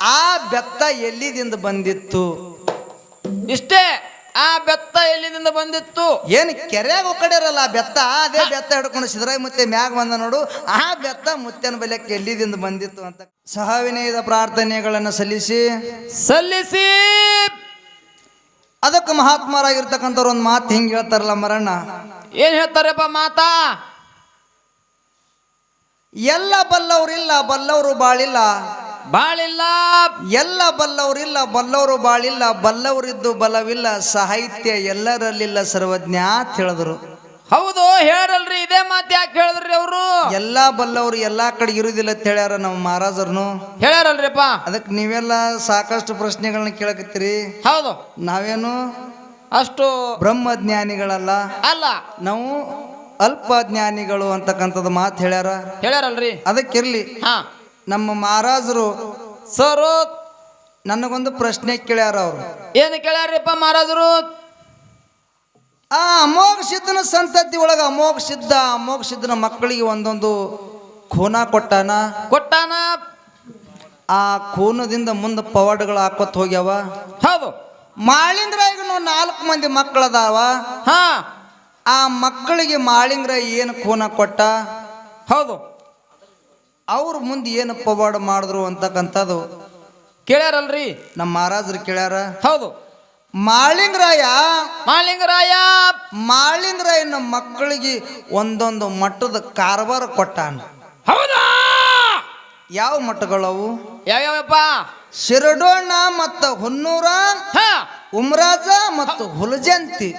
ಆ ಬೆತ್ತ ಎಲ್ಲಿದಿಂದ ಬಂದಿತ್ತು? ಇಷ್ಟೇ ಆ ಬೆತ್ತ ಎಲ್ಲಿದಿಂದ ಬಂದಿತ್ತು? ಏನು ಕೆರೆಯಾಗ ಒಕ್ಕಡಿರಲ್ಲ ಆ ಬೆತ್ತ? ಅದೇ ಬೆತ್ತ ಹಿಡ್ಕೊಂಡು ಸಿದ್ದರಾಯ ಮುತ್ತೆ ಮ್ಯಾಗ ಬಂದ ನೋಡು. ಆ ಬೆತ್ತ ಮುತ್ತನ ಬೆಲೆಕ್ಕೆ ಎಲ್ಲಿದಿಂದ ಬಂದಿತ್ತು ಅಂತ. ಸಹವಿನಯದ ಪ್ರಾರ್ಥನೆಗಳನ್ನು ಸಲ್ಲಿಸಿ. ಸಲ್ಲಿಸಿ. ಅದಕ್ಕೆ ಮಹಾತ್ಮರಾಗಿರ್ತಕ್ಕಂಥವ್ರು ಒಂದು ಮಾತು ಹಿಂಗೆ ಹೇಳ್ತಾರಲ್ಲ ಮರಣ್ಣ. ಏನ್ ಹೇಳ್ತಾರಪ್ಪ ಮಾತಾ? ಎಲ್ಲ ಬಲ್ಲವರಿಲ್ಲ ಬಲ್ಲವರು ಬಾಳಿಲ್ಲ. ಬಾಳಿಲ್ಲ. ಎಲ್ಲ ಬಲ್ಲವರಿಲ್ಲ ಬಲ್ಲವರು ಬಾಳಿಲ್ಲ ಬಲ್ಲವರಿದ್ದು ಬಲವಿಲ್ಲ ಸಾಹಿತ್ಯ ಎಲ್ಲರಲ್ಲಿಲ್ಲ ಸರ್ವಜ್ಞ ಅಂತ ಹೇಳಿದ್ರು. ಹೌದು ಹೇಳಲ್ರಿ ಇದೇ ಮಾತು ಯಾಕೆ ಹೇಳಿದ್ರಿ ಅವರು? ಎಲ್ಲಾ ಬಲ್ಲವರು ಎಲ್ಲಾ ಕಡೆ ಇರುವುದಿಲ್ಲ ಅಂತ ಹೇಳ್ಯಾರ ನಮ್ಮ ಮಹಾರಾಜರ್ನು ಹೇಳ್ಯಾರಲ್ರಿಪ್ಪ. ಅದಕ್ಕೆ ನೀವೆಲ್ಲ ಸಾಕಷ್ಟು ಪ್ರಶ್ನೆಗಳನ್ನ ಕೇಳಕತ್ತೀರಿ. ಹೌದು. ನಾವೇನು? ಅಷ್ಟು ಬ್ರಹ್ಮ ಜ್ಞಾನಿಗಳಲ್ಲ ಅಲ್ಲ. ನಾವು ಅಲ್ಪ ಜ್ಞಾನಿಗಳು ಅಂತಕ್ಕಂಥದ್ದು ಮಾತು ಹೇಳ್ಯಾರ. ಹೇಳ್ಯಾರಲ್ರಿ. ಅದಕ್ಕಿರ್ಲಿ. ಹಾ. ನಮ್ಮ ಮಹಾರಾಜರು ಸರು ನನಗೊಂದು ಪ್ರಶ್ನೆ ಕೇಳ್ಯಾರ ಅವರು. ಏನು ಕೇಳ್ಯಾರಪ್ಪ ಮಹಾರಾಜರು? ಆ ಅಮೋಘ ಸಿದ್ಧನ ಸಂತತಿ ಒಳಗ ಅಮೋಘ ಸಿದ್ಧ ಅಮೋಘ ಸಿದ್ಧನ ಮಕ್ಕಳಿಗೆ ಒಂದೊಂದು ಖೂನ ಕೊಟ್ಟಾನ? ಕೊಟ್ಟಾನ? ಆ ಖೂನದಿಂದ ಮುಂದೆ ಪವಾಡಗಳು ಹಾಕೋತ್ ಹೋಗ್ಯಾವ? ಹೌದು. ಮಾಳಿಂಗ್ರಾಯಿಗೂ ನಾಲ್ಕು ಮಂದಿ ಮಕ್ಕಳದಾವ? ಹಾ. ಆ ಮಕ್ಕಳಿಗೆ ಮಾಳಿಂದ್ರ ಏನು ಖೂನ ಕೊಟ್ಟ? ಹೌದು. ಅವ್ರು ಮುಂದೆ ಏನು ಪವಾಡ ಮಾಡಿದ್ರು ಅಂತಕ್ಕಂಥದ್ದು? ಕೇಳ್ಯಾರಲ್ರಿ? ನಮ್ಮ ಮಹಾರಾಜರು ಕೇಳ್ಯಾರ? ಹೌದು. ಮಾಳಿಂಗರಾಯ. ಮಾಳಿಂಗರಾಯ! ಮಾಳಿಂಗರಾಯನ ಮಕ್ಕಳಿಗೆ ಒಂದೊಂದು ಮಟ್ಟದ ಕಾರವಾರ ಕೊಟ್ಟಾನ. ಹೌದಾ? ಯಾವ ಮಟ್ಟಗಳವು ಯಾವ್ಯಾವಪ್ಪ ಶಿರಡೋಣ ಮತ್ತು ಹೊನ್ನೂರ ಉಮ್ರಾಜ ಮತ್ತು ಹುಲಜಂತಿ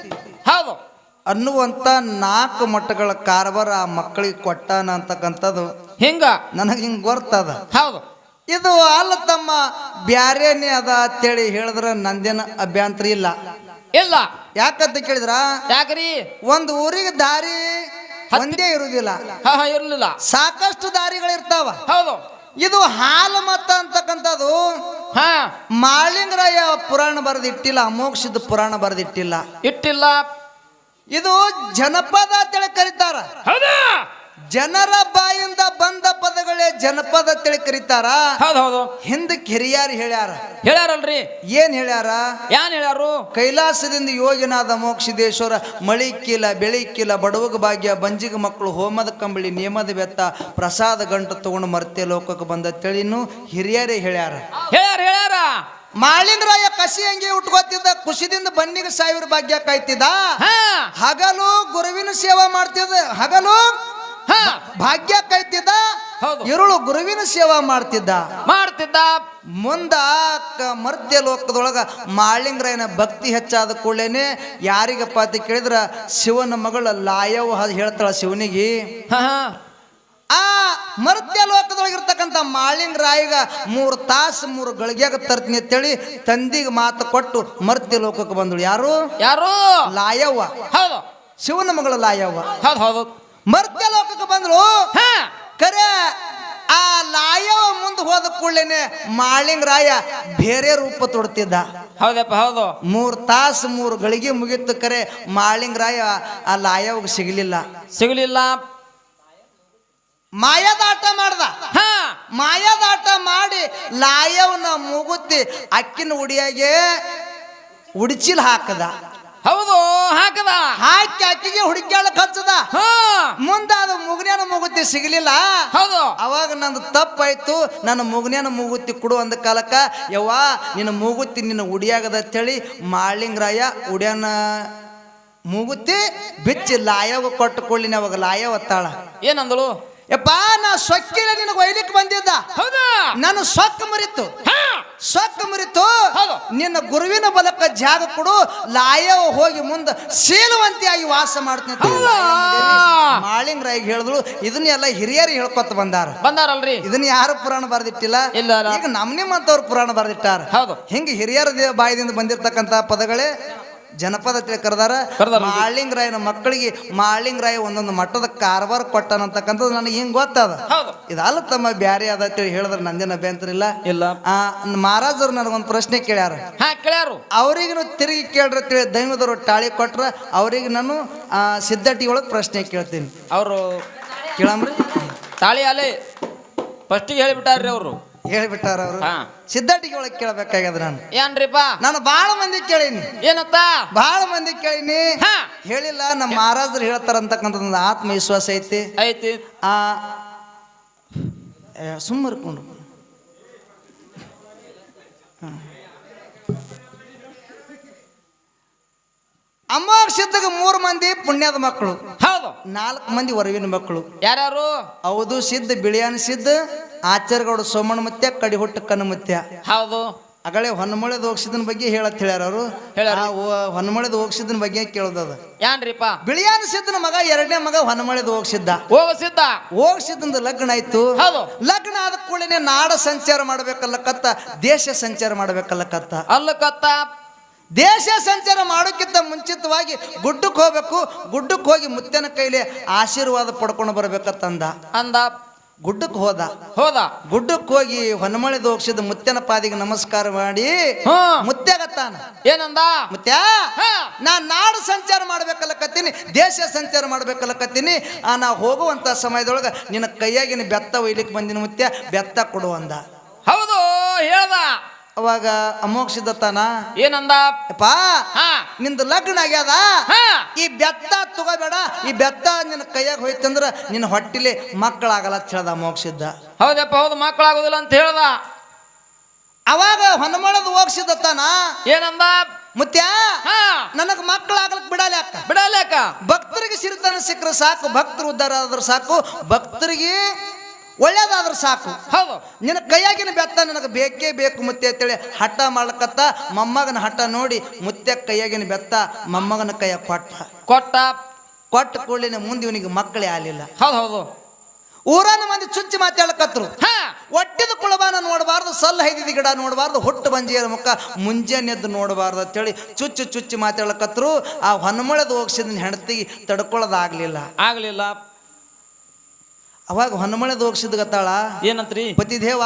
ಹೌದು. ಅನ್ನುವಂಥ ನಾಲ್ಕು ಮಠಗಳ ಕಾರವಾರ ಆ ಮಕ್ಕಳಿಗೆ ಕೊಟ್ಟಾನ ಅಂತಕ್ಕಂಥದ್ದು. ಹಿಂಗ? ನನಗೆ ಹಿಂಗೆ ಗೊತ್ತದ. ಹೌದು. ಇದು ಅಲ್ಲ ತಮ್ಮ ಬ್ಯಾರೇನೇ ಅದ ಅಂತೇಳಿ ಹೇಳಿದ್ರೆ ನಂದೇನ ಅಭ್ಯಂತರ ಇಲ್ಲ. ಇಲ್ಲ. ಯಾಕಂತ ಕೇಳಿದ್ರ? ಯಾಕ್ರಿ? ಒಂದು ಊರಿಗೆ ದಾರಿ ಒಂದೇ ಇರುವುದಿಲ್ಲ ಇರ್ಲಿಲ್ಲ. ಸಾಕಷ್ಟು ದಾರಿಗಳಿರ್ತಾವ. ಹೌದು. ಇದು ಹಾಲು ಮತ ಅಂತಕ್ಕಂಥದ್ದು ಹಾ. ಮಾಳಿಂಗರಾಯ ಪುರಾಣ ಬರೆದಿಟ್ಟಿಲ್ಲ ಅಮೋಕ್ಷದ ಪುರಾಣ ಬರೆದಿಟ್ಟಿಲ್ಲ. ಇಟ್ಟಿಲ್ಲ. ಇದು ಜನಪದ ಅಂತೇಳಿ ಕರೀತಾರ. ಜನರ ಬಾಯಿಂದ ಪದಗಳೇ ಜನಪದ ತಿಳಿ ಕರೀತಾರ. ಹೌದು ಹೌದು. ಹಿಂದಕ್ಕೆ ಹಿರಿಯಾರು ಹೇಳ್ಯಾರ. ಹೇಳ್ಯಾರಲ್ರಿ? ಏನ್ ಹೇಳ್ಯಾರ? ಯಾನ್ ಹೇಳ್ಯಾರು? ಕೈಲಾಸದಿಂದ ಯೋಗಿನಾದ ಮೋಕ್ಷಿದೇಶ್ವರ ಬೆಳಿ ಕಿಲ ಬಡವಗ ಭಾಗ್ಯ ಬಂಜಿಗ ಮಕ್ಕಳು ಹೋಮದ ಕಂಬಳಿ ನಿಯಮದ ಬೆತ್ತ ಪ್ರಸಾದ ಗಂಟು ತಗೊಂಡು ಮರ್ತೆ ಲೋಕಕ್ಕೆ ಬಂದ ತಿಳಿನು ಹಿರಿಯರೇ ಹೇಳ್ಯಾರ. ಹೇಳ್ಯಾರ ಹೇಳ್ಯಾರ. ಮಾಳಿಂದ್ರಾಯ ಕಸಿ ಹಂಗೆ ಉಟ್ಕೋತಿದ್ದ ಖುಷಿದಿಂದ ಬನ್ನಿಗೆ ಸಾವಿರ ಭಾಗ್ಯ ಕಾಯ್ತಿದ್ದ. ಹಾ. ಹಗಲು ಗುರುವಿನ ಸೇವಾ ಮಾಡ್ತಿದ್ದ ಹಗಲು ಹಾ. ಭಾಗ್ಯ ಕಾಯ್ತಿದ್ದ. ಇರುಳು ಗುರುವಿನ ಸೇವಾ ಮಾಡ್ತಿದ್ದ. ಮಾಡ್ತಿದ್ದ. ಮುಂದ ಮರ್ತ್ಯ ಲೋಕದೊಳಗ ಮಾಳಿಂಗರಾಯನ ಭಕ್ತಿ ಹೆಚ್ಚಾದ ಕೂಡಲೇನೆ ಯಾರಿಗಪ್ಪ ಅಂತ ಕೇಳಿದ್ರ ಶಿವನ ಮಗಳ ಲಾಯವ್ ಅದು ಹೇಳ್ತಾಳ ಶಿವನಿಗೆ. ಆ ಮರ್ತ್ಯ ಲೋಕದೊಳಗಿರ್ತಕ್ಕಂಥ ಮಾಳಿಂಗರಾಯಿಗ ಮೂರು ತಾಸು ಮೂರು ಗಳಿಗೆಗ ತರ್ತೀನಿ ಅಂತೇಳಿ ತಂದಿಗೆ ಮಾತು ಕೊಟ್ಟು ಮರ್ತ್ಯ ಲೋಕಕ್ಕೆ ಬಂದಳು. ಯಾರು? ಯಾರು? ಲಾಯವ್ವ. ಹೌದು. ಶಿವನ ಮಗಳ ಲಾಯವ್ವ. ಹೌದು ಹೌದು. ಮರ್ತ್ಯ ಲೋಕಕ್ಕೆ ಬಂದಳು. ಹಾ. ಕರೆ ಆ ಲಾಯವ ಮುಂದೆ ಹೋದ ಕೂಡಲೇನೆ ಮಾಳಿಂಗರಾಯ ಬೇರೆ ರೂಪ ತೊಡ್ತಿದ್ದ. ಹೌದಪ್ಪ ಹೌದು. ಮೂರು ತಾಸು ಮೂರು ಗಳಿಗೆ ಮುಗಿತ್ತು ಕರೆ ಮಾಳಿಂಗರಾಯ ಆ ಲಾಯವ್ಗೆ ಸಿಗಲಿಲ್ಲ. ಸಿಗಲಿಲ್ಲ. ಮಾಯದಾಟ ಮಾಡ್ದ. ಹಾ. ಮಾಯದಾಟ ಮಾಡಿ ಲಾಯವನ ಮುಗುತ್ತಿ ಅಕ್ಕಿನ ಉಡಿಯಾಗೆ ಉಡಿಚಿಲ್ ಹಾಕದ. ಹೌದು ಹಾಕದ. ಹಾಕಿ ಅಕ್ಕಿಗೆ ಹುಡುಕ್ಯಾಳ ಹಚ್ಚದ ಹಾ. ಮುಂದ ಅದು ಮುಗ್ನೇನ ಮೂಗುತ್ತಿ ಸಿಗಲಿಲ್ಲ. ಹೌದು. ಅವಾಗ ನಂದು ತಪ್ಪಾಯ್ತು. ನನ್ನ ಮುಗ್ನೇನ ಮೂಗುತ್ತಿ ಕೊಡು ಅಂದ ಕಾಲಕ್ಕ ಯವ್ವ ನಿನ್ನ ಮೂಗುತ್ತಿ ನಿನ್ನ ಉಡಿಯಾಗದ ಅಂತೇಳಿ ಮಾಳಿಂಗರಾಯ ಉಡ್ಯಾನ ಮೂಗುತಿ ಬಿಚ್ಚಿ ಲಾಯವ ಕೊಟ್ಟುಕೊಳ್ಳಿನ ಅವಾಗ ಲಾಯ ಒತ್ತಾಳ. ಏನಂದಳು? ಯಪ್ಪ ನಾ ಸೊಕ್ಕಿಲ್ಲ ನಿನಗೆ ಒಯ್ಲಿಕ್ಕೆ ಬಂದಿದ್ದ. ಹೌದಾ? ನಾನು ಸೊಕ್ಕ ಮರಿತು. ಸೊಕ್ಕ ಮುರಿತು. ನಿನ್ನ ಗುರುವಿನ ಬಲಕ್ಕ ಜಾಗ ಕೊಡು ಲಾಯವ ಹೋಗಿ ಮುಂದೆ ಶೀಲವಂತಿಯಾಗಿ ವಾಸ ಮಾಡ್ತೀನಿ ಅಂತ ಹೌದಾ? ಮಾಳಿಂಗರಾಯಿಗೆ ಹೇಳಿದ್ರು ಇದನ್ನ ಎಲ್ಲ ಹಿರಿಯರು ಹೇಳ್ಕೊತ ಬಂದಾರ ಬಂದಾರಲ್ರಿ ಇದನ್ನ ಯಾರು ಪುರಾಣ ಬರೆದಿಟ್ಟಿಲ್ಲ. ಈಗ ನಮ್ ನಿಮ್ಮಂತವ್ರು ಪುರಾಣ ಬರೆದಿಟ್ಟಾರ ಹೌದು. ಹಿಂಗೆ ಹಿರಿಯರ ಬಾಯಿದಿಂದ ಬಂದಿರತಕ್ಕಂತ ಪದಗಳೇ ಜನಪದ ತಿಳಿ ಕರೆದಾರ. ಮಾಳಿಂಗ್ ರಾಯನ ಮಕ್ಕಳಿಗೆ ಮಾಳಿಂಗರಾಯ ಒಂದೊಂದು ಮಟ್ಟದ ಕಾರವಾರ ಕೊಟ್ಟನಂತಕ್ಕಂಥದ್ದು ನನಗೆ ಹಿಂಗೆ ಗೊತ್ತದ. ಇದಲ್ಲ ತಮ್ಮ ಬ್ಯಾರೆ ಅದ ಅಂತೇಳಿ ಹೇಳಿದ್ರೆ ನಂದಿನ ಅಭ್ಯಂತರ ಇಲ್ಲ. ಮಹಾರಾಜರು ನನಗೊಂದು ಪ್ರಶ್ನೆ ಕೇಳ್ಯಾರ. ಹಾ ಕೇಳ್ಯಾರು. ಅವ್ರಿಗೂ ತಿರುಗಿ ಕೇಳ್ರ ತಿಳಿ ದೈವದವರು ಟಾಳಿ ಕೊಟ್ರ ಅವ್ರಿಗೆ ನಾನು ಆ, ಸಿದ್ಧಟಿ ಒಳಗೆ ಪ್ರಶ್ನೆ ಕೇಳ್ತೀನಿ. ಅವರು ಕೇಳಮ್ರಿ. ತಾಳಿ ಅಲೆ. ಫಸ್ಟಿಗೆ ಹೇಳಿಬಿಟ್ಟಾರ್ರಿ ಅವರು. ಹೇಳಿಬಿಟ್ಟಾರ ಅವರು. ಹಾ. ಸಿದ್ಧಾಟಿಗೆ ಒಳಗೆ ಕೇಳಬೇಕಾಗ್ಯದ ನಾನು. ಏನ್ರಿಪ್ಪ? ನಾನು ಭಾಳ ಮಂದಿ ಕೇಳೀನಿ. ಏನತ್ತ? ಭಾಳ ಮಂದಿ ಕೇಳೀನಿ. ಹಾ. ಹೇಳಿಲ್ಲ ನಮ್ಮ ಮಹಾರಾಜರು ಹೇಳ್ತಾರ ಒಂದು ಆತ್ಮವಿಶ್ವಾಸ ಐತಿ. ಐತಿ. ಆ ಸುಮ್ಮರ್ಕೊಂಡು ಅಮೋಕ್ಷದಾಗ ಮೂರು ಮಂದಿ ಪುಣ್ಯದ ಮಕ್ಕಳು. ಹೌದು. ನಾಲ್ಕು ಮಂದಿ ಹೊರವಿನ ಮಕ್ಕಳು. ಯಾರ್ಯಾರು? ಹೌದು ಸಿದ್ಧ ಬಿಳಿಯಾನ ಸಿದ್ಧ ಆಚಾರ್ಯಗೌಡ ಸೋಮಣ್ಣ ಕಡಿ ಕಡಿಹುಟ್ಟ ಮತ್ತೆ ಹೌದು. ಅಗಳೇ ಹೊನ್ನಮಳೆದ ಹೋಗ್ಸಿದನ ಬಗ್ಗೆ ಹೇಳತ್ ಹೇಳ್ಯಾರ ಅವರು ಹೋಗ್ಸಿದ್ನ ಹೋಗ್ಸಿದನ ಬಗ್ಗೆ ಕೇಳೋದದ ಏನ್ರಿಪ್ಪ ಬಿಳಿಯಾನ ಸಿದ್ದನ ಮಗ ಎರಡನೇ ಮಗ ಹೊನ್ನಮಳೆದ ಹೋಗ್ಸಿದ್ದ. ಹೋಗ್ಸಿದ್ದ ಹೋಗ್ಸಿದ್ದಂದ ಲಗ್ನ ಆಯ್ತು. ಹೌದು. ಲಗ್ನ ಆದ ಕೂಡಲೇ ನಾಡ ಸಂಚಾರ ಮಾಡ್ಬೇಕಲ್ಲಕತ್ತ ದೇಶ ಸಂಚಾರ ಮಾಡ್ಬೇಕಲ್ಲಕತ್ತ. ಅಲ್ಲ ಕತ್ತ ದೇಶ ಸಂಚಾರ ಮಾಡೋಕ್ಕಿಂತ ಮುಂಚಿತವಾಗಿ ಗುಡ್ಡಕ್ಕೆ ಹೋಗ್ಬೇಕು ಗುಡ್ಡಕ್ಕೆ ಹೋಗಿ ಮುತ್ತಿನ ಕೈಲಿ ಆಶೀರ್ವಾದ ಪಡ್ಕೊಂಡು ಬರ್ಬೇಕತ್ತಂದ ಅಂದ. ಗುಡ್ಡಕ್ಕೆ ಹೋದ. ಹೋದ. ಗುಡ್ಡಕ್ಕೆ ಹೋಗಿ ಹೊನ್ನಮಳೆದ ದೋಕ್ಷದ ಮುತ್ತನ ಪಾದಿಗೆ ನಮಸ್ಕಾರ ಮಾಡಿ ಮುತ್ತೆಗತ್ತಾನ ಏನಂದ? ಮುತ್ಯ? ಹಾ. ನಾ ನಾಡು ಸಂಚಾರ ಮಾಡ್ಬೇಕಲ್ಲಕತ್ತೀನಿ ದೇಶ ಸಂಚಾರ ಮಾಡ್ಬೇಕಲ್ಲಕತ್ತೀನಿ ಆ ನಾ ಹೋಗುವಂತ ಸಮಯದೊಳಗೆ ನಿನ್ನ ಕೈಯಾಗಿನ ಬೆತ್ತ ಒಯ್ಲಿಕ್ಕೆ ಬಂದಿನ ಮುತ್ಯ ಬೆತ್ತ ಕೊಡು ಅಂದ. ಹೌದು ಹೇಳ್ದ. ಅವಾಗ ಅಮೋಕ್ಷಿದತ್ತಾನ ಏನಂದ? ಹಾ. ನಿಂದು ಲಗ್ನ ಆಗ್ಯದ ಹಾ. ಈ ಬೆತ್ತ ತಗೋಬೇಡ ಈ ಬೆತ್ತ ನಿನ್ನ ಕೈಯಾಗ ಹೋಯ್ತಂದ್ರ ನಿನ್ನ ಹೊಟ್ಟಿಲಿ ಮಕ್ಕಳಾಗಲ್ಲ ಅಂತ ಹೇಳ್ದ ಅಮೋಕ್ಷಿದ್ದ ಹೌದಪ್ಪ ಹೌದು ಮಕ್ಕಳಾಗೋದಿಲ್ಲ ಅಂತ ಹೇಳ್ದ. ಅವಾಗ ಹೊನ್ನಮಳದ ಹೋಗ್ಸಿದತ್ತಾನ ಏನಂದ? ಮುತ್ಯ ಹಾ. ನನಗೆ ಮಕ್ಕಳಾಗ್ಲಕ್ ಬಿಡಲ್ಲ ಅಕ್ಕ ಬಿಡಲೇಕ ಭಕ್ತರಿಗೆ ಸಿರಿತನ ಸಿಕ್ಕರೆ ಸಾಕು ಭಕ್ತರು ಉದ್ಧಾರ ಆದ್ರೆ ಸಾಕು ಭಕ್ತರಿಗೆ ಒಳ್ಳೇದಾದ್ರೆ ಸಾಕು. ಹೌದು. ನಿನ್ನ ಕೈಯಾಗಿನ ಬೆತ್ತ ನನಗೆ ಬೇಕೇ ಬೇಕು ಮುತ್ತೆ ಅಂತೇಳಿ ಹಠ ಮಾಡ್ಲಕತ್ತ ಮೊಮ್ಮಗನ ಹಠ ನೋಡಿ ಮುತ್ತೆ ಕೈಯಾಗಿನ ಬೆತ್ತ ಮೊಮ್ಮಗನ ಕೈಯ ಕೊಟ್ಟ. ಕೊಟ್ಟ. ಕೊಟ್ಟ ಕೂಡಲಿನ ಮುಂದೆ ಇವನಿಗೆ ಮಕ್ಕಳೇ ಆಗಲಿಲ್ಲ. ಹೌದು ಹೌದು. ಊರನ ಮಂದಿ ಚುಚ್ಚಿ ಮಾತಾಡ್ಲಕತ್ರು. ಹಾ. ಒಟ್ಟಿದ ಕುಳಬಾನ ನೋಡಬಾರ್ದು ಸಲ್ಲ ಹೈದಿದ ಗಿಡ ನೋಡಬಾರ್ದು ಹುಟ್ಟು ಬಂಜಿಯರ ಮುಖ ಮುಂಜಾನೆ ಎದ್ದು ನೋಡಬಾರ್ದು ಅಂತೇಳಿ ಚುಚ್ಚು ಚುಚ್ಚಿ ಮಾತಾಡ್ಲಕತ್ರು. ಆ ಹೊನ್ಮಳದ ಹೋಗ್ಸಿದ ಹೆಂಡತಿ ತಡ್ಕೊಳ್ಳೋದಾಗ್ಲಿಲ್ಲ ಆಗ್ಲಿಲ್ಲ. ಅವಾಗ ಹೊನ್ನಮಳೆ ದೋಗಿಸಿದ್ ಗತ್ತಾಳ? ಏನಂತ್ರಿ? ಪತಿದೇವ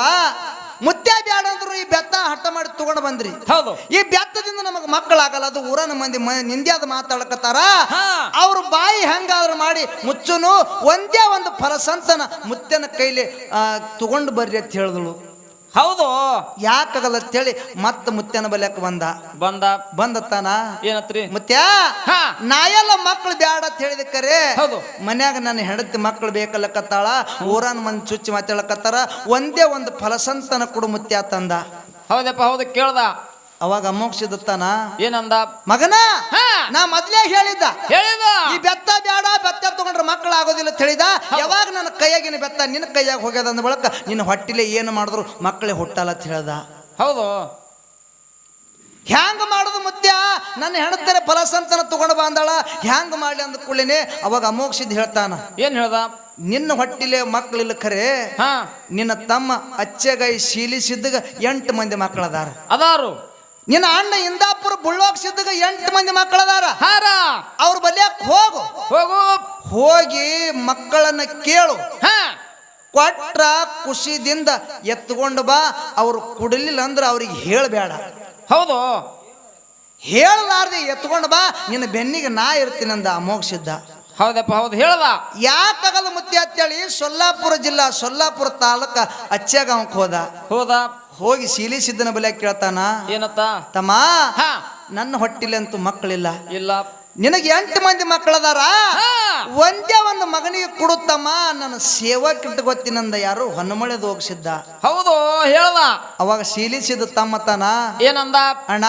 ಮುತ್ಯ ಬ್ಯಾಡ ಅಂದ್ರು ಈ ಬೆತ್ತ ಹಠ ಮಾಡಿ ತಗೊಂಡು ಬಂದ್ರಿ. ಹೌದು. ಈ ಬೆತ್ತದಿಂದ ನಮಗೆ ಮಕ್ಕಳಾಗಲ್ಲ ಅದು ಊರನ ಮಂದಿ ನಿಂದ್ಯಾದ ಮಾತಾಡಕತ್ತಾರ? ಅವ್ರ ಬಾಯಿ ಹೆಂಗಾದ್ರು ಮಾಡಿ ಮುಚ್ಚುನು ಒಂದೇ ಒಂದು ಫಲಸಂತನ ಮುತ್ಯನ ಕೈಲಿ ಆ, ತಗೊಂಡು ಬರ್ರಿ ಅಂತ ಹೇಳಿದಳು. ಹೌದು. ಯಾಕಾಗಲ್ಲ ಅಂತೇಳಿ ಮತ್ತೆ ಮುತ್ಯನ ಬಲ್ಯಾಕ ಬಂದ? ಬಂದ. ಬಂದತ್ತಾನ? ಏನತ್ರಿ? ಮುತ್ಯ ನಾ ಎಲ್ಲ ಮಕ್ಳು ಬ್ಯಾಡ ಅಂತ ಹೇಳಿದ ಕರೆ ಹೌದು. ಮನ್ಯಾಗ ನನ್ನ ಹೆಂಡತಿ ಮಕ್ಳು ಬೇಕಲ್ಲಕತ್ತಾಳ ಊರನ್ ಮನ್ ಚುಚ್ಚಿ ಮಾತಾಡಕತ್ತಾರ ಒಂದೇ ಒಂದು ಫಲಸಂತನ ಕೊಡು ಮುತ್ಯ ತಂದ. ಹೌದಪ್ಪ ಹೌದು ಕೇಳ್ದ. ಅವಾಗ ಅಮೋಕ್ಷದತ್ತಾನ ಏನಂದ? ಮಗನ? ಹಾ. ನಾ ಮೊದ್ಲೇ ಹೇಳಿದ್ದ. ಹೇಳಿದ. ಈ ಬೆತ್ತ ಬೇಡ ಬೆತ್ತ ತಗೊಂಡ್ರೆ ಮಕ್ಕಳು ಆಗೋದಿಲ್ಲ ಅಂತ ಹೇಳಿದ. ಯಾವಾಗ ನನ್ನ ಕೈಯಾಗಿನ ಬೆತ್ತ ನಿನ್ನ ಕೈಯಾಗ ಹೋಗ್ಯದ ಅಂದ ಬಳಕ ನಿನ್ನ ಹೊಟ್ಟಿಲೆ ಏನು ಮಾಡಿದ್ರು ಮಕ್ಕಳೇ ಹುಟ್ಟಲ್ಲ ಅಂತ ಹೇಳ್ದ. ಹೌದು. ಹ್ಯಾಂಗ ಮಾಡುದು ಮುತ್ಯ? ನನ್ನ ಹೆಣತ್ತರೆ ಫಲಸಂತನ ತಗೊಂಡು ಬಂದಾಳ ಹ್ಯಾಂಗ ಮಾಡ್ಲಿ ಅಂದ ಕೂಡಲೇನೆ ಅವಾಗ ಅಮೋಕ್ಷಿದ್ ಹೇಳ್ತಾನ. ಏನ್ ಹೇಳ್ದ? ನಿನ್ನ ಹೊಟ್ಟಿಲೆ ಮಕ್ಕಳಿಲ್ಲ ಖರೆ. ಹಾ. ನಿನ್ನ ತಮ್ಮ ಅಚ್ಚೆಗೈ ಶೀಲಿಸಿದ್ದಾಗ ಎಂಟು ಮಂದಿ ಮಕ್ಕಳದಾರ ಅದಾರು. ನಿನ್ನ ಅಣ್ಣ ಇಂದಾಪುರ ಬುಳ್ಳೋಗ್ಸಿದ್ದಾಗ ಎಂಟು ಮಂದಿ ಮಕ್ಕಳದಾರ. ಹಾರ? ಅವ್ರ ಬಲ್ಯಾಕ ಹೋಗು. ಹೋಗು. ಹೋಗಿ ಮಕ್ಕಳನ್ನ ಕೇಳು. ಹಾ. ಕೊಟ್ರ ಖುಷಿದಿಂದ ಎತ್ಕೊಂಡು ಬಾ. ಅವ್ರು ಕುಡಲಿಲ್ಲ ಅಂದ್ರೆ ಅವ್ರಿಗೆ ಹೇಳಬೇಡ. ಹೌದು. ಹೇಳಲಾರ್ದೆ ಎತ್ಕೊಂಡು ಬಾ. ನಿನ್ನ ಬೆನ್ನಿಗೆ ನಾ ಇರ್ತೀನಿ ಅಂದ ಅಮೋಕ್ಷಿದ್ದ ಹೌದಪ್ಪ ಹೌದು ಹೇಳ್ದ ಯಾಕಾಗಲ್ಲ ಮುತ್ತಿ ಅಂತೇಳಿ ಸೊಲ್ಲಾಪುರ ಜಿಲ್ಲಾ ಸೊಲ್ಲಾಪುರ ತಾಲೂಕ ಅಚ್ಚಗಾಂವಕ್ಕೆ ಹೋದ. ಹೋದ? ಹೋಗಿ ಶೀಲಿಸಿದ್ದನ ಬಲೆ ಕೇಳ್ತಾನ ಏನತ್ತ? ತಮ್ಮ ಹಾ. ನನ್ನ ಹೊಟ್ಟಿಲಂತೂ ಮಕ್ಕಳಿಲ್ಲ. ಇಲ್ಲ. ನಿನಗೆ ಎಂಟು ಮಂದಿ ಮಕ್ಕಳದಾರ? ಒಂದೇ ಒಂದು ಮಗನಿಗೆ ಕೊಡುತ್ತಮ್ಮ ನನ್ನ ಸೇವಕ್ಕಿಟ್ಟು ಗೊತ್ತಿನಂದ ಯಾರು ಹೊನ್ನಮಳೆದು ಹೋಗಿಸಿದ್ದ. ಹೌದು ಹೇಳ್ದ. ಅವಾಗ ಶೀಲಿಸಿದ ತಮ್ಮ ತನ ಏನಂದ? ಅಣ್ಣ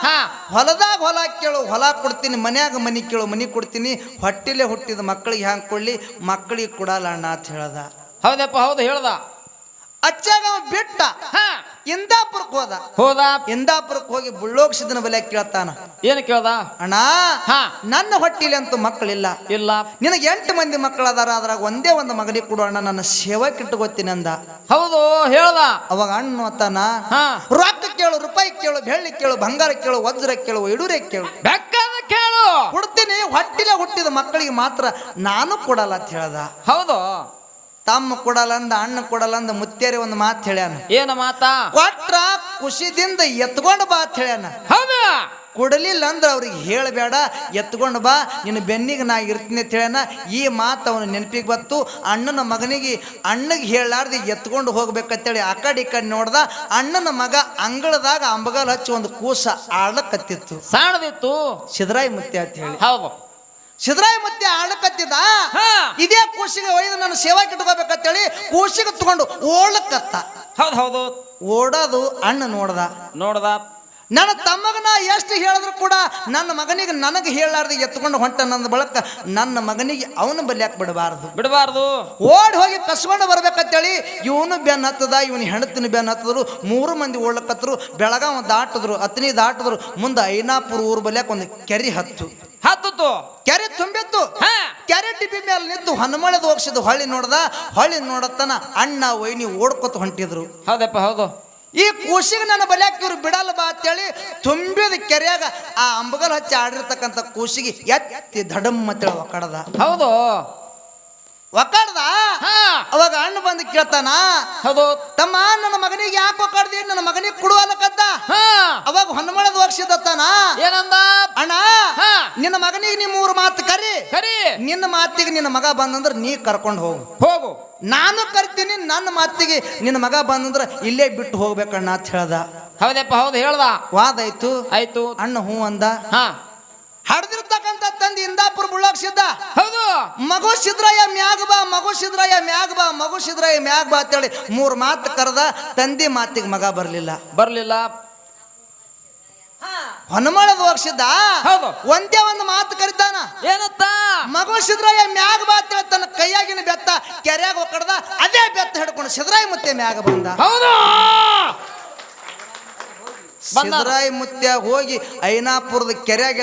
ಹಾ. ಹೊಲದಾಗ ಹೊಲ ಕೇಳು ಹೊಲ ಕೊಡ್ತೀನಿ ಮನ್ಯಾಗ ಮನಿ ಕೇಳು ಮನಿ ಕೊಡ್ತೀನಿ ಹೊಟ್ಟಿಲೆ ಹುಟ್ಟಿದ ಮಕ್ಕಳಿಗೆ ಹ್ಯಾಂಗ ಕೊಡ್ಲಿ ಮಕ್ಕಳಿಗೆ ಕೊಡಲ್ಲ ಅಣ್ಣ ಅಂತ ಹೇಳ್ದ. ಹೌದಪ್ಪ ಹೌದು ಹೇಳ್ದ. ಅಚ್ಚಾಗ ಬಿಟ್ಟ. ಹಾ. ಇಂದಾಪುರಕ್ಕೆ ಹೋದ. ಹೋದ? ಇಂದಾಪುರಕ್ಕೆ ಹೋಗಿ ಬುಳ್ಳೋಗ್ಸಿದನ ಬಲೆ ಕೇಳ್ತಾನ. ಏನು ಕೇಳ್ದ? ಅಣ್ಣ ಹಾ. ನನ್ನ ಹೊಟ್ಟಿಲಿ ಅಂತೂ ಮಕ್ಕಳಿಲ್ಲ. ಇಲ್ಲ. ನಿನಗೆ ಎಂಟು ಮಂದಿ ಮಕ್ಕಳದಾರ ಅದ್ರಾಗ ಒಂದೇ ಒಂದು ಮಗನಿಗೆ ಕೊಡು ಅಣ್ಣ ನನ್ನ ಸೇವಕ್ಕಿಟ್ಟು ಗೊತ್ತೀನಿ ಅಂದ. ಹೌದು ಹೇಳ್ದ. ಅವಾಗ ಅಣ್ಣ ಅತ್ತಾನ ಹಾ. ರೊಕ್ಕ ಕೇಳು ರೂಪಾಯಿ ಕೇಳು ಬೆಳ್ಳಿ ಕೇಳು ಬಂಗಾರ ಕೇಳು ವಜ್ರ ಕೇಳು ಇಡುರೆ ಕೇಳು. ಬೆಕ್ಕದ ಕೇಳು. ಕೊಡ್ತೀನಿ ಹೊಟ್ಟಿಲೆ ಹುಟ್ಟಿದ ಮಕ್ಕಳಿಗೆ ಮಾತ್ರ ನಾನು ಕೊಡಲ್ಲ ಅಂತ ಹೇಳ್ದ. ಹೌದು. ತಮ್ಮ ಕೊಡಲಂದ ಅಣ್ಣ ಕೊಡಲಂದ ಮುತ್ತೇರಿ ಒಂದು ಮಾತು ಹೇಳ್ಯಾನ. ಏನ ಮಾತಾ? ಕೊಟ್ರ ಖುಷಿದಿಂದ ಎತ್ಕೊಂಡು ಬಾ ಅಂತ ಹೇಳ್ಯಾನ. ಹೌದು? ಕೊಡಲಿಲ್ಲ ಅಂದ್ರೆ ಅವ್ರಿಗೆ ಹೇಳಬೇಡ ಎತ್ಕೊಂಡು ಬಾ ನಿನ್ನ ಬೆನ್ನಿಗೆ ನಾ ಇರ್ತೀನಿ ಅಂತ ಹೇಳ್ಯಾನ. ಈ ಮಾತು ಅವನು ನೆನಪಿಗೆ ಬತ್ತು ಅಣ್ಣನ ಮಗನಿಗೆ ಅಣ್ಣಗೆ ಹೇಳಾರ್ದು ಎತ್ಕೊಂಡು ಹೋಗ್ಬೇಕಂತೇಳಿ ಆ ಕಡೆ ಈ ಕಡೆ ನೋಡ್ದ. ಅಣ್ಣನ ಮಗ ಅಂಗಳದಾಗ ಅಂಬಗಲ್ ಹಚ್ಚಿ ಒಂದು ಕೂಸ ಆಡ್ಲಕ್ಕತ್ತಿತ್ತು ಸಾಣದಿತ್ತು? ಸಿದ್ರಾಯಿ ಮುತ್ತೆ ಅಂತ ಹೇಳಿ. ಹೌದು. ಸಿದ್ರಾಯಿ ಮತ್ತೆ ಆಡಕತ್ತಿದ ಹಾ. ಇದೇ ಕೂಸಿಗೆ ಒಯ್ದು ನಾನು ಸೇವಾ ಇಟ್ಕೋಬೇಕಂತೇಳಿ ಕೂಸಿಗೆ ತಗೊಂಡು ಓಡಕತ್ತ ಹೌದು ಹೌದು. ಓಡೋದು ಅಣ್ಣ ನೋಡ್ದ. ನೋಡ್ದ. ನನ್ನ ತಮ್ಮಗನ ಎಷ್ಟು ಹೇಳಿದ್ರು ಕೂಡ ನನ್ನ ಮಗನಿಗೆ ನನಗೆ ಹೇಳಾರ್ದು ಎತ್ಕೊಂಡು ಹೊಂಟ ನನ್ನ ಬಳಕ ನನ್ನ ಮಗನಿಗೆ ಅವನು ಬಲ್ಯಾಕ್ ಬಿಡಬಾರ್ದು? ಬಿಡಬಾರ್ದು. ಓಡಿ ಹೋಗಿ ಕಸ್ಕೊಂಡು ಬರ್ಬೇಕಂತೇಳಿ ಇವನು ಬೆನ್ ಹತ್ತದ ಇವನು ಹೆಣತಿನ ಬೆನ್ ಹತ್ತದ್ರು ಮೂರು ಮಂದಿ ಓಡ್ಲಕತ್ರು ಬೆಳಗಾವ್ ದಾಟಿದ್ರು ಅತ್ನಿ ದಾಟಿದ್ರು ಮುಂದೆ ಐನಾಪುರ ಊರು ಬಲ್ಯಾಕ ಒಂದು ಕೆರೆ ಹತ್ತು. ಹತ್ತಿತ್ತು. ಕೆರೆ ತುಂಬಿತ್ತು. ಹಾ. ಕೆರೆ ಟಿಪಿ ಮೇಲೆ ನಿಂತು ಹನುಮಳೆದು ಹೋಗ್ಸಿದ್ದು ಹೊಳ್ಳಿ ನೋಡ್ದ. ಹೊಳ್ಳಿ ನೋಡತನ ಅಣ್ಣ ವೈನಿ ಓಡ್ಕೊತ ಹೊಂಟಿದ್ರು. ಹೌದಪ್ಪ ಹೌದು. ಈ ಕೂಸಿಗೆ ನನ್ನ ಬಲಿಯಾಕಿ ಇವ್ರು ಬಿಡಲ್ಲ ಬಾ ಅಂತೇಳಿ ತುಂಬಿದ ಕೆರೆಯಾಗ ಆ ಅಂಬಗಲ್ ಹಚ್ಚಿ ಆಡಿರ್ತಕ್ಕಂಥ ಕೂಸಿಗೆ ಎತ್ತಿ ಧಡಮ್ ಅಂತೇಳಿ ಒಕ್ಕಡದ. ಹೌದು. ಒಕ್ಕಡ್ದ? ಅವಾಗ ಅಣ್ಣ ಬಂದು ಕೇಳ್ತಾನ ಹೌದು. ತಮ್ಮ ನನ್ನ ಮಗನಿಗೆ ಯಾಕೆ ಒಕ್ಕಡ್ದಿ? ನನ್ನ ಮಗನಿಗೆ ಕೊಡುವಲ್ಲಕದ್ದ ಹಾ. ಅವಾಗ ಹೊನ್ನಮಳದ ಹೋಗ್ಸಿದತ್ತಾನ ಏನಂದ? ಅಣ್ಣ ಹಾ. ನಿನ್ನ ಮಗನಿಗೆ ನೀ ಮೂರು ಮಾತು ಕರಿ. ಕರಿ. ನಿನ್ನ ಮಾತಿಗೆ ನಿನ್ನ ಮಗ ಬಂದಂದ್ರೆ ನೀ ಕರ್ಕೊಂಡು ಹೋಗು. ಹೋಗು. ನಾನು ಕರಿತೀನಿ ನನ್ನ ಮಾತಿಗೆ ನಿನ್ನ ಮಗ ಬಂದಂದ್ರೆ ಇಲ್ಲೇ ಬಿಟ್ಟು ಹೋಗ್ಬೇಕಣ್ಣ ಅಂತ ಹೇಳ್ದ. ಹೌದಪ್ಪ ಹೌದು ಹೇಳ್ದ. ವಾದ ಆಯ್ತು ಆಯ್ತು. ಅಣ್ಣ ಹೂ ಅಂದ. ಹಾ. ಹಡ್ದಿರ್ತಕ್ಕಂಥ ತಂದೆ ಇಂದಾಪುರ ಬುಳ್ಳಾಕ್ ಸಿದ್ಧ. ಹೌದು. ಮಗು ಸಿದ್ರಯ್ಯ ಮ್ಯಾಗ ಬಾ ಮಗು ಸಿದ್ರಯ್ಯ ಮ್ಯಾಗ ಬಾ ಮಗು ಸಿದ್ರಯ್ಯ ಮ್ಯಾಗ ಬಾ ಅಂತೇಳಿ ಮೂರು ಮಾತು ಕರೆದ ತಂದೆ ಮಾತಿಗೆ ಮಗ ಬರಲಿಲ್ಲ. ಬರ್ಲಿಲ್ಲ. ಹೊನಮಳದ ಹೋಗ್ಸಿದ್ದ. ಒಂದೇ ಒಂದು ಮಾತು ಕರಿತಾನ. ಏನತ್ತ? ಮಗು ಸಿದ್ರಯ್ಯ ಮ್ಯಾಗ ಬಾ ಅಂತೇಳಿ ತನ್ನ ಕೈಯಾಗಿನ ಬೆತ್ತ ಕೆರೆಯಾಗ ಒಕ್ಕಡ್ದ ಅದೇ ಬೆತ್ತ ಹಿಡ್ಕೊಂಡು ಸಿದ್ರಾಯ ಮತ್ತೆ ಮ್ಯಾಗ ಬಂದ. ಹೌದು. ಬಂದ. ಸಿದ್ರಾಯಿ ಮುತ್ಯ ಹೋಗಿ ಐನಾಪುರದ ಕೆರೆಯಾಗ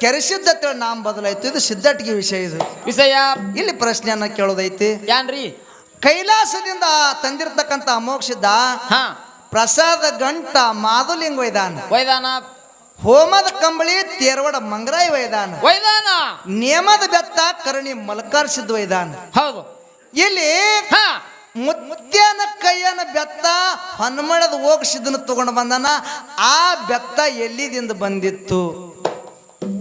ಕೆರೆಸಿದ್ದತ್ತೇಳಿ ನಾಮ ಬದಲಾಯ್ತು. ಇದು ಸಿದ್ದಟ್ಟಿಗೆ ವಿಷಯ ಇದು. ವಿಷಯ. ಇಲ್ಲಿ ಪ್ರಶ್ನೆಯನ್ನ ಕೇಳೋದೈತಿ. ಯಾನ್ರಿ? ಕೈಲಾಸದಿಂದ ತಂದಿರ್ತಕ್ಕಂಥ ಅಮೋಕ್ಷಿದ್ದ ಹಾ. ಪ್ರಸಾದ ಗಂಟ ಮಾಧುಲಿಂಗ ವೈದಾನ ವೈದಾನ ಹೋಮದ ಕಂಬಳಿ ತೇರ್ವಡ ಮಂಗರಾಯಿ ವೈದಾನ ವೈದಾನ ನೇಮದ ಬೆತ್ತ ಕರ್ಣಿ ಮಲ್ಕಾರ್ಸಿದ್ ವೈದಾನ ಹೌದು. ಇಲ್ಲಿ ಹಾ. ಮುತ್ಯನ ಕೈಯನ ಬೆತ್ತ ಹನುಮಳದ ಹೋಗಿಸಿದನು ತಗೊಂಡು ಬಂದನ. ಆ ಬೆತ್ತ ಎಲ್ಲಿದಿಂದ ಬಂದಿತ್ತು?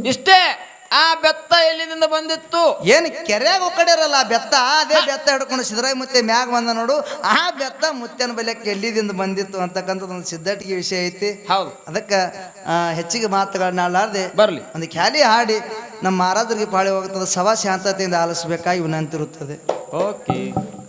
ಇಷ್ಟೇ ಆ ಬೆತ್ತ ಎಲ್ಲಿದಿಂದ ಬಂದಿತ್ತು? ಏನು ಕೆರೆಯಾಗ ಒಕ್ಕಡಿರಲ್ಲ ಆ ಬೆತ್ತ? ಅದೇ ಬೆತ್ತ ಹಿಡ್ಕೊಂಡು ಸಿದ್ರಾಯ ಮುತ್ತೆ ಮ್ಯಾಗ ಬಂದ ನೋಡು. ಆ ಬೆತ್ತ ಮುತ್ತೆನ ಬಲ್ಯಕ್ಕೆ ಎಲ್ಲಿದಿಂದ ಬಂದಿತ್ತು ಅಂತಕ್ಕಂಥದ್ದು ಒಂದು ಸಿದ್ಧಟಿಗೆ ವಿಷಯ ಐತಿ. ಹೌದು. ಅದಕ್ಕೆ ಹೆಚ್ಚಿಗೆ ಮಾತುಗಳನ್ನ ಆಡಲಾರ್ದೆ ಬರಲಿ. ಒಂದು ಖ್ಯಾಲಿ ಹಾಡಿ ನಮ್ಮ ಮಹಾರಾಜರಿಗೆ ಪಾಳಿ ಹೋಗುತ್ತದೆ ಸವಾ ಶಾಂತತೆಯಿಂದ ಆಲಿಸಬೇಕಾಗಿ ವಿನಂತಿರುತ್ತದೆ. ಓಕೆ.